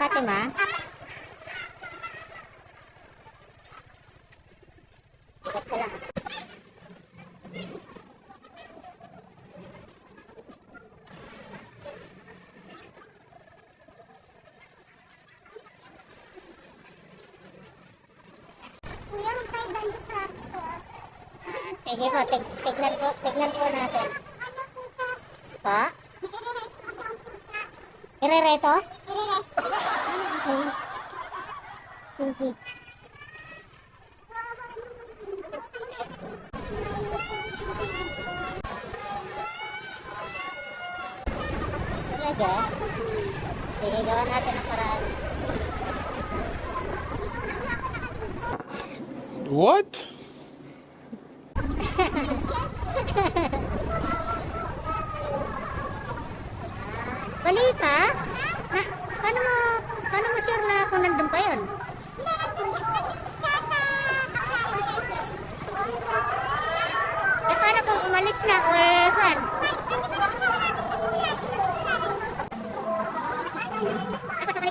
Fatima? Ikot ko lang. Ah, sige po, tig tignan po, tignan po natin. Ano po. Irereto? Irereto. Talaga? Sige, gawa natin ang paraan. What? Balita? Na, paano mo, paano mo sure na kung nandun pa yun? Eh, paano umalis na or what? Ako, sabay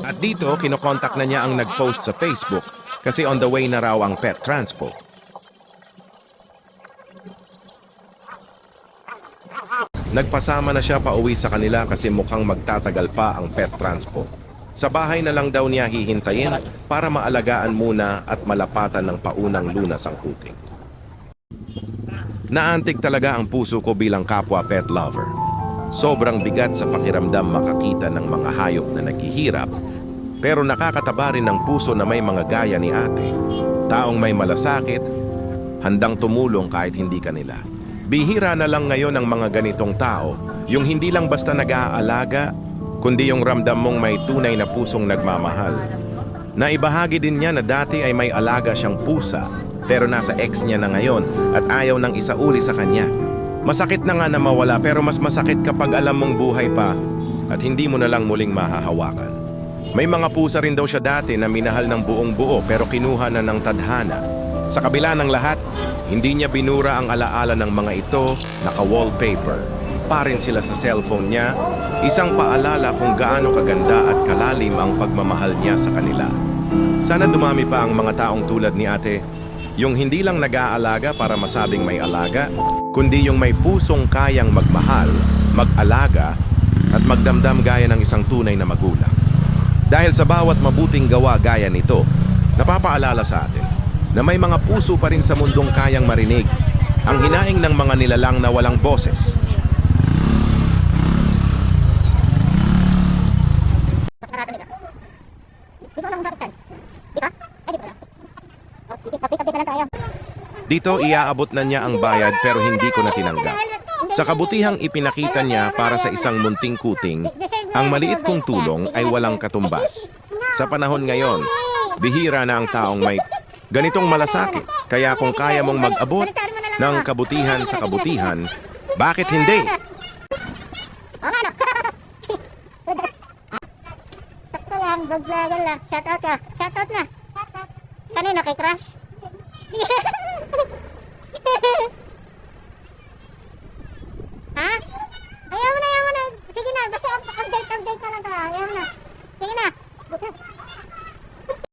At dito, kinokontak na niya ang nag-post sa Facebook kasi on the way na raw ang pet transpo. Nagpasama na siya pa uwi sa kanila kasi mukhang magtatagal pa ang pet transpo. Sa bahay na lang daw niya hihintayin para maalagaan muna at malapatan ng paunang lunas ang kuting. Naantig talaga ang puso ko bilang kapwa pet lover. Sobrang bigat sa pakiramdam makakita ng mga hayop na naghihirap, pero nakakataba rin ng puso na may mga gaya ni ate. Taong may malasakit, handang tumulong kahit hindi kanila. Bihira na lang ngayon ang mga ganitong tao, yung hindi lang basta nag-aalaga, kundi yung ramdam mong may tunay na pusong nagmamahal. Naibahagi din niya na dati ay may alaga siyang pusa, pero nasa ex niya na ngayon at ayaw nang isauli sa kanya. Masakit na nga na mawala pero mas masakit kapag alam mong buhay pa at hindi mo na lang muling mahahawakan. May mga pusa rin daw siya dati na minahal ng buong buo pero kinuha na ng tadhana. Sa kabila ng lahat, hindi niya binura ang alaala ng mga ito, naka-wallpaper. Pa rin sila sa cellphone niya, isang paalala kung gaano kaganda at kalalim ang pagmamahal niya sa kanila. Sana dumami pa ang mga taong tulad ni ate, yung hindi lang nag-aalaga para masabing may alaga, kundi yung may pusong kayang magmahal, mag-alaga, at magdamdam gaya ng isang tunay na magulang. Dahil sa bawat mabuting gawa gaya nito, napapaalala sa atin na may mga puso pa rin sa mundong kayang marinig ang hinaing ng mga nilalang na walang boses. Ba't dito? Dito lang bakit kan? Dito? Ay, dito lang. Oh, sige, kapit-kapit na lang tayo. Dito iaabot na niya ang bayad pero hindi ko na tinanggap. Sa kabutihang ipinakita niya para sa isang munting kuting, ang maliit kong tulong ay walang katumbas. Sa panahon ngayon, bihira na ang taong may ganitong malasakit. Kaya kung kaya mong mag-abot ng kabutihan sa kabutihan, bakit hindi? Sakto lang, lang. Shoutout ka. Shoutout na. Kanino kay Crush? Yeah.